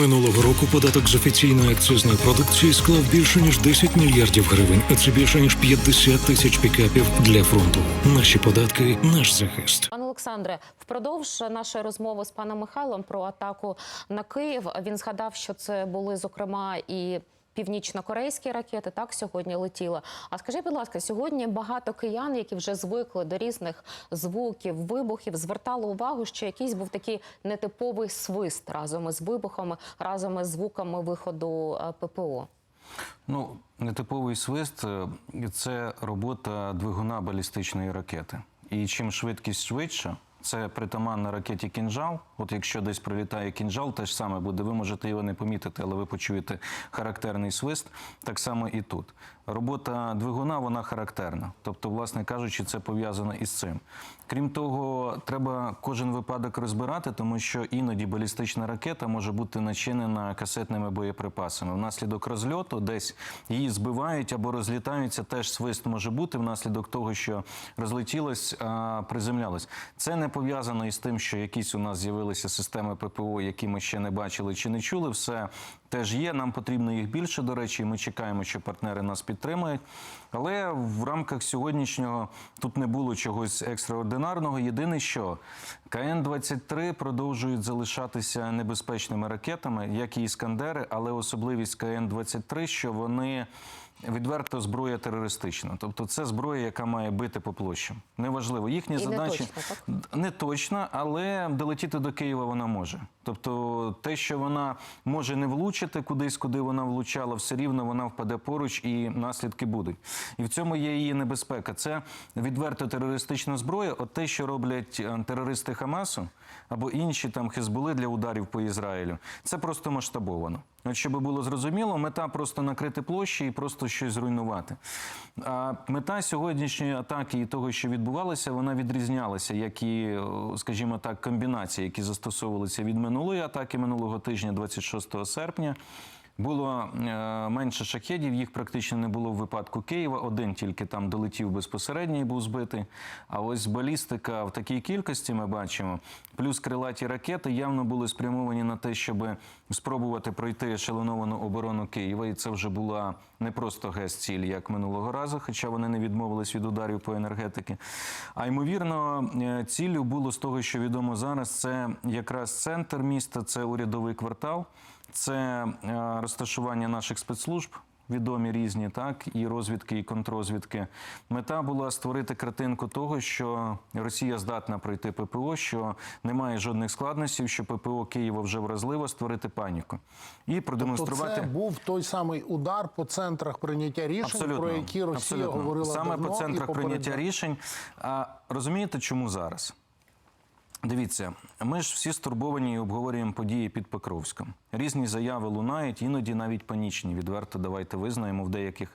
Минулого року податок з офіційної акцизної продукції склав більше ніж 10 мільярдів гривень, а це більше ніж 50 тисяч пікапів для фронту. Наші податки, наш захист. Пане Олександре, впродовж нашої розмови з паном Михайлом про атаку на Київ він згадав, що це були зокрема і. Північно-корейські ракети так сьогодні летіли. А скажіть, будь ласка, сьогодні багато киян, які вже звикли до різних звуків, вибухів, звертали увагу, що якийсь був такий нетиповий свист разом із вибухами, разом із звуками виходу е, ППО. Ну, нетиповий свист е, це робота двигуна балістичної ракети. І чим швидкість швидша, це притаманна ракеті кінжал. От якщо десь прилітає кінжал, те ж саме буде. Ви можете його не помітити, але ви почуєте характерний свист. Так само і тут. Робота двигуна вона характерна. Тобто, власне кажучи, це пов'язано із цим. Крім того, треба кожен випадок розбирати, тому що іноді балістична ракета може бути начинена касетними боєприпасами. Внаслідок розльоту десь її збивають або розлітаються. Теж свист може бути внаслідок того, що розлетілось, а приземлялось. Це не пов'язано із тим, що якісь у нас з'явилися системи ППО, які ми ще не бачили чи не чули. Все теж є. Нам потрібно їх більше. До речі, і ми чекаємо, що партнери нас підтримують. Але в рамках сьогоднішнього тут не було чогось екстраординарного. Єдине, що КН-23 продовжують залишатися небезпечними ракетами, як і іскандери, але особливість КН-23, що вони. Відверто зброя терористична, тобто це зброя, яка має бити по площам. Неважливо, їхні І не задачі точно, не точно, але долетіти до Києва вона може. Тобто, те, що вона може не влучити кудись, куди вона влучала, все рівно вона впаде поруч і наслідки будуть. І в цьому є її небезпека. Це відверто терористична зброя. От те, що роблять е, терористи Хамасу або інші там хизбули для ударів по Ізраїлю, це просто масштабовано. От щоб було зрозуміло, мета просто накрити площі і просто щось зруйнувати. А мета сьогоднішньої атаки і того, що відбувалося, вона відрізнялася, як і, скажімо так, комбінації, які застосовувалися від минулої атаки минулого тижня, 26 серпня. Було е, менше шахедів, їх практично не було в випадку Києва. Один тільки там долетів безпосередньо і був збитий. А ось балістика в такій кількості ми бачимо, плюс крилаті ракети явно були спрямовані на те, щоб спробувати пройти ешелоновану оборону Києва. І це вже була не просто гест-ціль, як минулого разу, хоча вони не відмовились від ударів по енергетики. А ймовірно, е, ціллю було з того, що відомо зараз, це якраз центр міста, це урядовий квартал. Це е, розташування наших спецслужб. Відомі різні, так і розвідки, і контрозвідки. Мета була створити картинку того, що Росія здатна пройти ППО, що немає жодних складнощів, що ППО Києва вже вразливо, створити паніку і Тобто це був той самий удар по центрах прийняття рішень, про які Росія абсолютно. говорила саме давно по центрах і прийняття рішень. А розумієте, чому зараз? Дивіться, ми ж всі стурбовані і обговорюємо події під Покровськом. Різні заяви лунають, іноді навіть панічні. Відверто давайте визнаємо в деяких.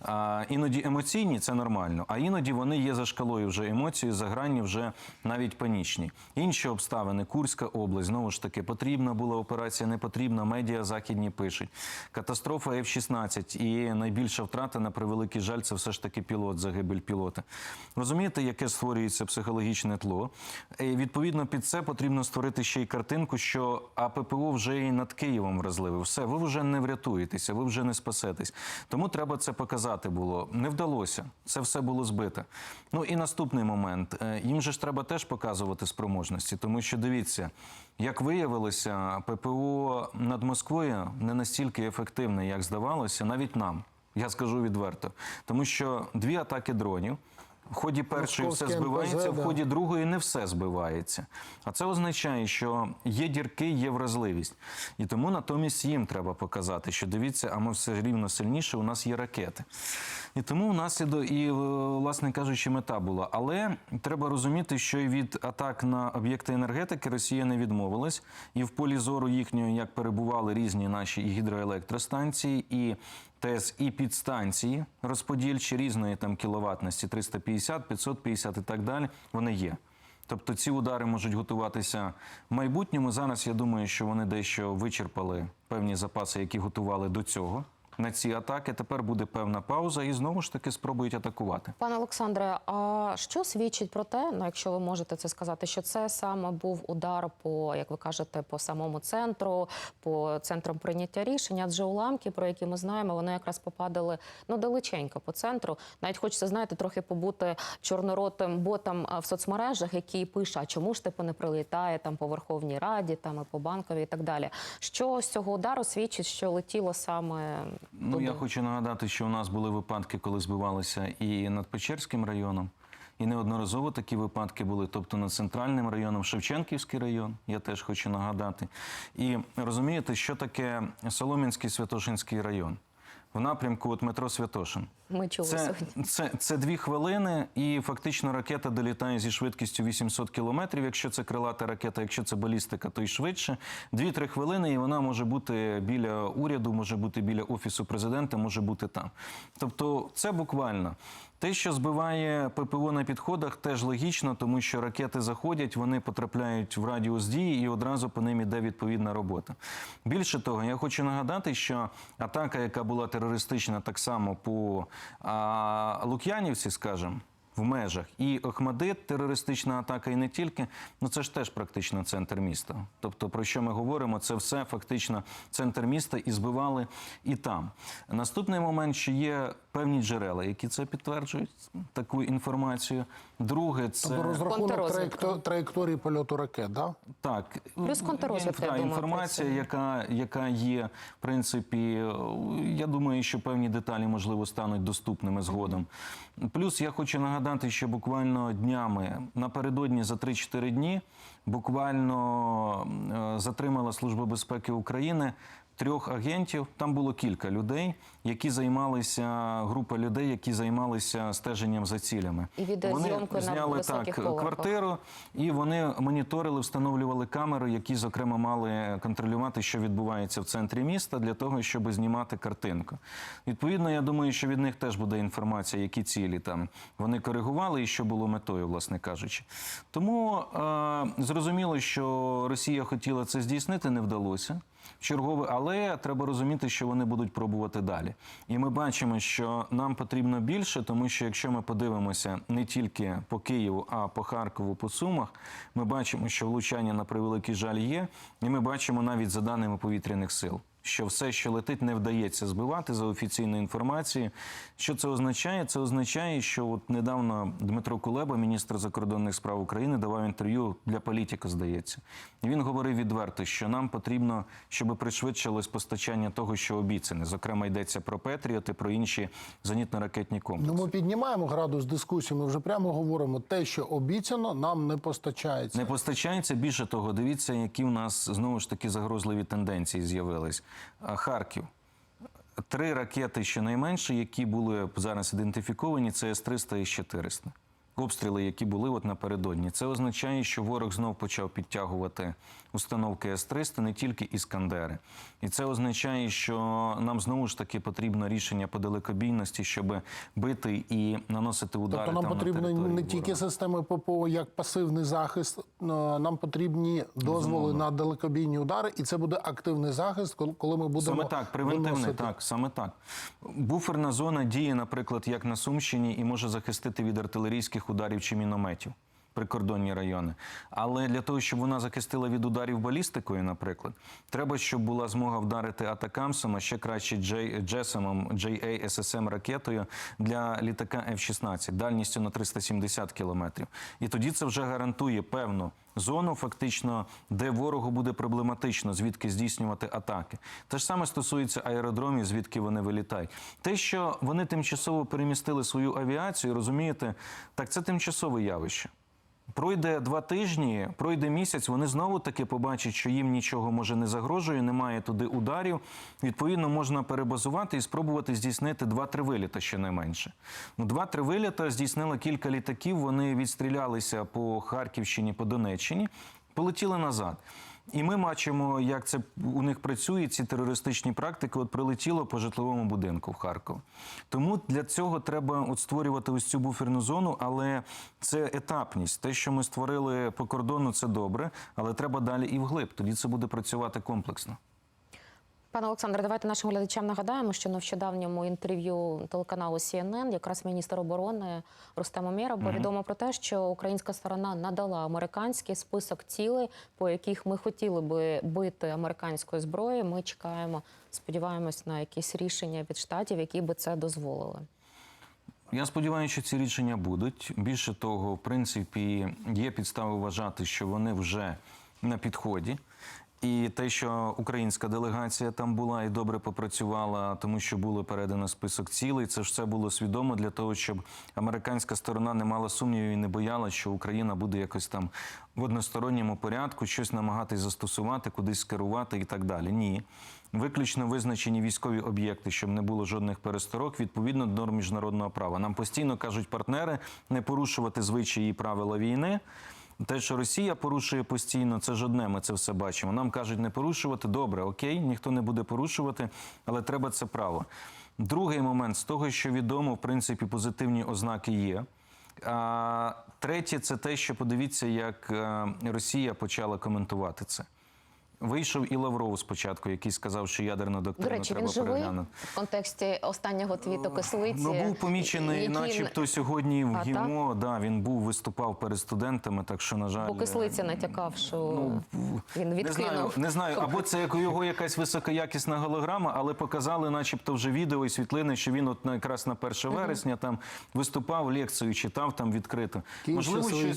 А, іноді емоційні це нормально, а іноді вони є за шкалою вже емоції, за грані вже навіть панічні. Інші обставини, Курська область, знову ж таки, потрібна була операція, не потрібна. Медіа західні пишуть. Катастрофа F-16 і найбільша втрата на превеликий жаль, це все ж таки пілот, загибель пілота. Розумієте, яке створюється психологічне тло? І, відповідно, під це потрібно створити ще й картинку, що АППО вже і над Києвом вразливе. Все, ви вже не врятуєтеся, ви вже не спасетесь. Тому треба це показати було. Не вдалося. Це все було збите. Ну і наступний момент. Е, Їм же ж треба теж показувати спроможності, тому що дивіться, як виявилося, ППО над Москвою не настільки ефективне, як здавалося, навіть нам. Я скажу відверто, тому що дві атаки дронів. В ході першої все збивається, НПЗ, в ході другої не все збивається. А це означає, що є дірки, є вразливість. І тому натомість їм треба показати, що дивіться, а ми все рівно сильніше, у нас є ракети. І тому внаслідок, і, е, власне кажучи, мета була. Але треба розуміти, що і від атак на об'єкти енергетики Росія не відмовилась. І в полі зору їхньої, як перебували різні наші і гідроелектростанції, і ТЕС і підстанції розподільчі різної там кіловатності 350, 550 і так далі. Вони є. Тобто ці удари можуть готуватися в майбутньому. Зараз я думаю, що вони дещо вичерпали певні запаси, які готували до цього. На ці атаки. Тепер буде певна пауза, і знову ж таки спробують атакувати. Пане Олександре, а що свідчить про те, ну якщо ви можете це сказати, що це саме був удар по, як ви кажете, по самому центру, по центрам прийняття рішень, адже уламки, про які ми знаємо, вони якраз попадали ну далеченько по центру. Навіть хочеться, знаєте, трохи побути чорноротим ботом в соцмережах, який пише, а чому ж типу не прилітає там по Верховній Раді, там і по банковій і так далі. Що з цього удару свідчить, що летіло саме Ну я хочу нагадати, що у нас були випадки, коли збивалися і над Печерським районом. І неодноразово такі випадки були, тобто над центральним районом, Шевченківський район, я теж хочу нагадати. І розумієте, що таке Солом'янський Святошинський район в напрямку от метро Святошин. Ми чули Це, сьогодні. це, це дві хвилини, і фактично ракета долітає зі швидкістю 800 кілометрів. Якщо це крилата ракета, якщо це балістика, то й швидше. Дві-три хвилини, і вона може бути біля уряду, може бути біля офісу президента, може бути там. Тобто, це буквально. Те, що збиває ППО на підходах, теж логічно, тому що ракети заходять, вони потрапляють в радіус дії і одразу по ним іде відповідна робота. Більше того, я хочу нагадати, що атака, яка була терористична так само по а, Лук'янівці, скажімо, в межах, і Охмадит, терористична атака, і не тільки, ну це ж теж практично центр міста. Тобто, про що ми говоримо, це все фактично центр міста і збивали і там. Наступний момент, що є певні джерела, які це підтверджують, таку інформацію. Друге, це Тобто розрахунок Контррозвідка. траєкторії польоту ракет, да? так, Плюс контррозвідка, я Та, думаю, інформація, яка, яка є, в принципі, я думаю, що певні деталі можливо стануть доступними згодом. Плюс я хочу нагадати, що буквально днями напередодні за 3-4 дні буквально е, затримала Служба безпеки України. Трьох агентів там було кілька людей, які займалися група людей, які займалися стеженням за цілями. І відеозйомкою Вони зняли так поверхах. квартиру, і вони моніторили, встановлювали камери, які зокрема мали контролювати, що відбувається в центрі міста, для того, щоб знімати картинку. Відповідно, я думаю, що від них теж буде інформація, які цілі там вони коригували і що було метою, власне кажучи. Тому е, зрозуміло, що Росія хотіла це здійснити, не вдалося. Чергове, але треба розуміти, що вони будуть пробувати далі. І ми бачимо, що нам потрібно більше, тому що якщо ми подивимося не тільки по Києву, а по Харкову, по Сумах, ми бачимо, що влучання на превеликий жаль є, і ми бачимо навіть за даними повітряних сил. Що все, що летить, не вдається збивати за офіційною інформацією. Що це означає? Це означає, що от недавно Дмитро Кулеба, міністр закордонних справ України, давав інтерв'ю для політика, здається. І він говорив відверто, що нам потрібно, щоб пришвидшилось постачання того, що обіцяне. Зокрема, йдеться про Петріоти, про інші зенітно-ракетні комплекси. Ну ми піднімаємо градус дискусії. Ми вже прямо говоримо, те, що обіцяно, нам не постачається. Не постачається більше того. Дивіться, які в нас знову ж таки загрозливі тенденції з'явились. А, Харків. Три ракети щонайменше, які були зараз ідентифіковані, це С-300 і С-400. Обстріли, які були от напередодні. Це означає, що ворог знов почав підтягувати установки С-300, не тільки іскандери. І це означає, що нам знову ж таки потрібно рішення по далекобійності, щоб бити і наносити удари. Тобто нам там, потрібно території не тільки ворога. системи ППО як пасивний захист, е, нам потрібні дозволи на далекобійні удари, і це буде активний захист, коли ми будемо Саме так, превентивний, виносити. так, саме так. Буферна зона діє, наприклад, як на Сумщині, і може захистити від артилерійських ударів чи мінометів. Прикордонні райони. Але для того, щоб вона захистила від ударів балістикою, наприклад, треба, щоб була змога вдарити атакамсом, а ще краще Джесамом, JA-SSM ракетою для літака F-16 дальністю на 370 кілометрів. І тоді це вже гарантує певну зону, фактично, де ворогу буде проблематично, звідки здійснювати атаки. Те ж саме стосується аеродромів, звідки вони вилітають. Те, що вони тимчасово перемістили свою авіацію, розумієте, так це тимчасове явище. Пройде два тижні, пройде місяць, вони знову таки побачать, що їм нічого може не загрожує, немає туди ударів. Відповідно, можна перебазувати і спробувати здійснити два-три виліта щонайменше. Ну, два-три виліта здійснило кілька літаків. Вони відстрілялися по Харківщині, по Донеччині, полетіли назад. І ми бачимо, як це у них працює, ці терористичні практики. От прилетіло по житловому будинку в Харків. Тому для цього треба от створювати ось цю буферну зону, але це етапність. Те, що ми створили по кордону, це добре, але треба далі і вглиб. Тоді це буде працювати комплексно. Пане Олександре, давайте нашим глядачам нагадаємо, що на нещодавньому інтерв'ю телеканалу CNN якраз міністр оборони Рустем Умєров повідомив про те, що українська сторона надала американський список цілей, по яких ми хотіли би бити американською зброєю. Ми чекаємо, сподіваємось на якісь рішення від штатів, які би це дозволили. Я сподіваюся, що ці рішення будуть. Більше того, в принципі, є підстави вважати, що вони вже на підході. І те, що українська делегація там була і добре попрацювала, тому що було передано список цілей, це ж все було свідомо для того, щоб американська сторона не мала сумнівів і не боялась, що Україна буде якось там в односторонньому порядку щось намагатись застосувати, кудись скерувати і так далі. Ні. Виключно визначені військові об'єкти, щоб не було жодних пересторог, відповідно до норм міжнародного права. Нам постійно кажуть партнери не порушувати звичаї і правила війни. Те, що Росія порушує постійно, це ж одне, ми це все бачимо. Нам кажуть не порушувати. Добре, окей, ніхто не буде порушувати, але треба це право. Другий момент з того, що відомо, в принципі, позитивні ознаки є. А третє, це те, що подивіться, як е, Росія почала коментувати це. Вийшов і Лавров спочатку, який сказав, що ядерну До речі, треба він живий переглянути. в контексті останнього твіту кислиці. Ну, був помічений, який- начебто, сьогодні в А, так? ГІМО. Да, він був, виступав перед студентами, так що, на жаль... Бо кислиця натякав, що він Не знаю, не знаю. Або це як у його якась високоякісна голограма, але показали, начебто, вже відео і світлини, що він от на- якраз на 1 вересня там виступав, лекцію читав там відкрито.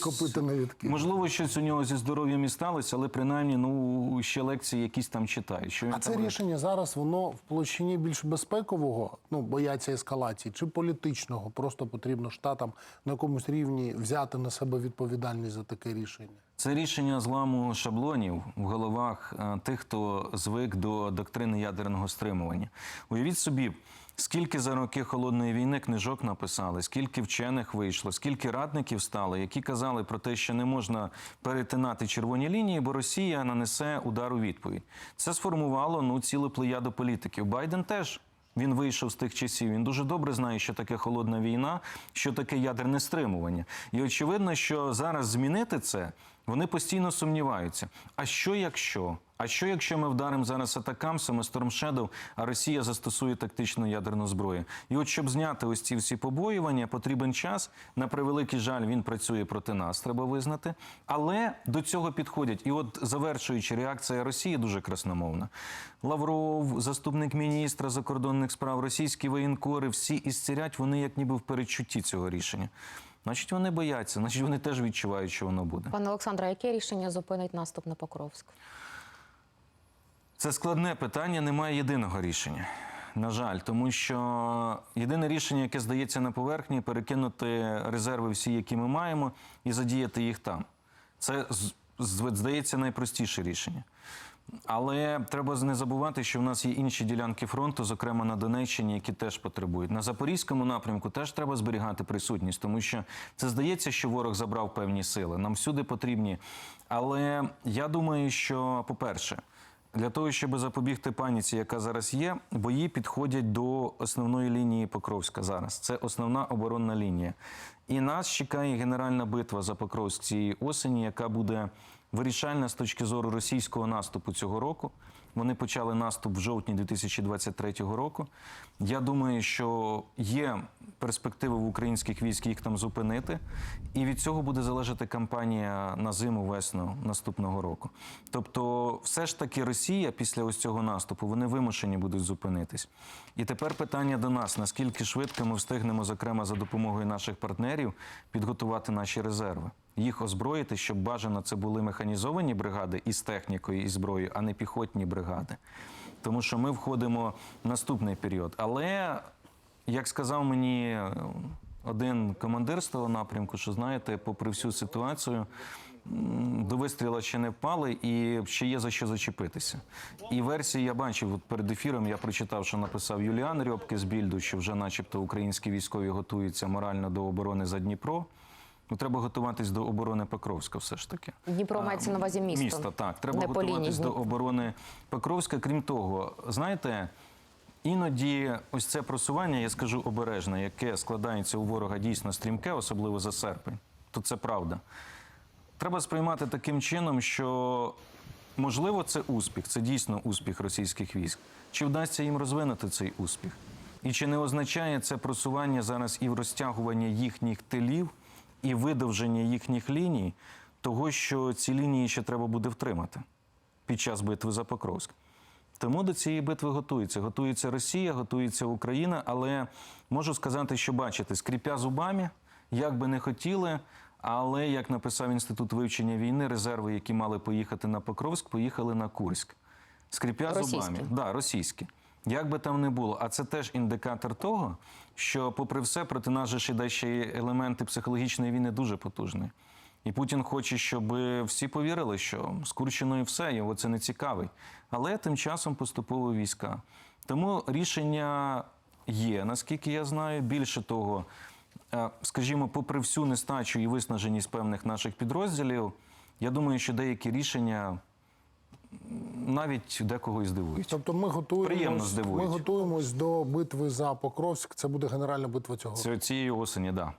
Копити на можливо, щось у нього зі здоров'ям і сталося, але принаймні ну ще лекції якісь там читають. Що він А це там рішення зараз воно в площині більш безпекового, ну бояться ескалації, чи політичного. Просто потрібно штатам на якомусь рівні взяти на себе відповідальність за таке рішення. Це рішення зламу шаблонів в головах е, тих, хто звик до доктрини ядерного стримування. Уявіть собі, скільки за роки холодної війни книжок написали, скільки вчених вийшло, скільки радників стало, які казали про те, що не можна перетинати червоні лінії, бо Росія нанесе удар у відповідь. Це сформувало ну цілу плеяду політиків. Байден теж. Він вийшов з тих часів. Він дуже добре знає, що таке холодна війна, що таке ядерне стримування. І очевидно, що зараз змінити це вони постійно сумніваються. А що якщо? А що якщо ми вдаримо зараз атакамсами Storm Shadow, а Росія застосує тактичну ядерну зброю? І от щоб зняти ось ці всі побоювання, потрібен час. На превеликий жаль, він працює проти нас, треба визнати. Але до цього підходять. І от завершуючи, реакція Росії дуже красномовна. Лавров, заступник міністра закордонних справ, російські воєнкори, всі істерять, вони як ніби в передчутті цього рішення. Значить, вони бояться, значить, вони теж відчувають, що воно буде. Пане Олександре, яке рішення зупинить наступ на Покровськ? Це складне питання, немає єдиного рішення. На жаль, тому що єдине рішення, яке здається на поверхні, перекинути резерви всі, які ми маємо, і задіяти їх там. Це здається найпростіше рішення. Але треба не забувати, що в нас є інші ділянки фронту, зокрема на Донеччині, які теж потребують. На Запорізькому напрямку теж треба зберігати присутність, тому що це здається, що ворог забрав певні сили. Нам всюди потрібні. Але я думаю, що, по-перше, для того, щоб запобігти паніці, яка зараз є, бої підходять до основної лінії Покровська зараз. Це основна оборонна лінія. І нас чекає генеральна битва за Покровськ цієї осені, яка буде вирішальна з точки зору російського наступу цього року. Вони почали наступ в жовтні 2023 року. Я думаю, що є перспективи в українських військ їх там зупинити, і від цього буде залежати кампанія на зиму весну наступного року. Тобто, все ж таки, Росія після ось цього наступу вони вимушені будуть зупинитись. І тепер питання до нас: наскільки швидко ми встигнемо, зокрема за допомогою наших партнерів, підготувати наші резерви, їх озброїти, щоб бажано це були механізовані бригади із технікою і зброєю, а не піхотні бригади. Тому що ми входимо в наступний період. Але як сказав мені е, один командир з того напрямку, що знаєте, попри всю ситуацію, до вистріла ще не впали і ще є за що зачепитися. І версії я бачив от перед ефіром. Я прочитав, що написав Юліан Рьобки з Більду, що вже, начебто, українські військові готуються морально до оборони за Дніпро. Ну, треба готуватись до оборони Покровська, все ж таки. Дніпро мається на увазі місто. Місто, так. Треба не готуватись до оборони Покровська. Крім того, знаєте, іноді ось це просування, я скажу обережне, яке складається у ворога дійсно стрімке, особливо за серпень, то це правда. Треба сприймати таким чином, що можливо, це успіх, це дійсно успіх російських військ. Чи вдасться їм розвинути цей успіх? І чи не означає це просування зараз і в розтягування їхніх тилів, і видовження їхніх ліній, того, що ці лінії ще треба буде втримати під час битви за Покровськ? Тому до цієї битви готується. Готується Росія, готується Україна, але можу сказати, що бачите, скріпя зубами, як би не хотіли, але як написав інститут вивчення війни, резерви, які мали поїхати на Покровськ, поїхали на Курськ. Скріпя Російські. зубами. Да, російські. Як би там не було, а це теж індикатор того, що, попри все, проти нас же ж іде ще елементи психологічної війни дуже потужні. І Путін хоче, щоб всі повірили, що з Курщиною все, його це не цікавить. Але тим часом поступово війська. Тому рішення є, наскільки я знаю. Більше того, е, скажімо, попри всю нестачу і виснаженість певних наших підрозділів, я думаю, що деякі рішення навіть декого і здивують. Тобто ми готуємось, ми готуємось до битви за Покровськ. Це буде генеральна битва цього. року. Цієї осені, так. Да.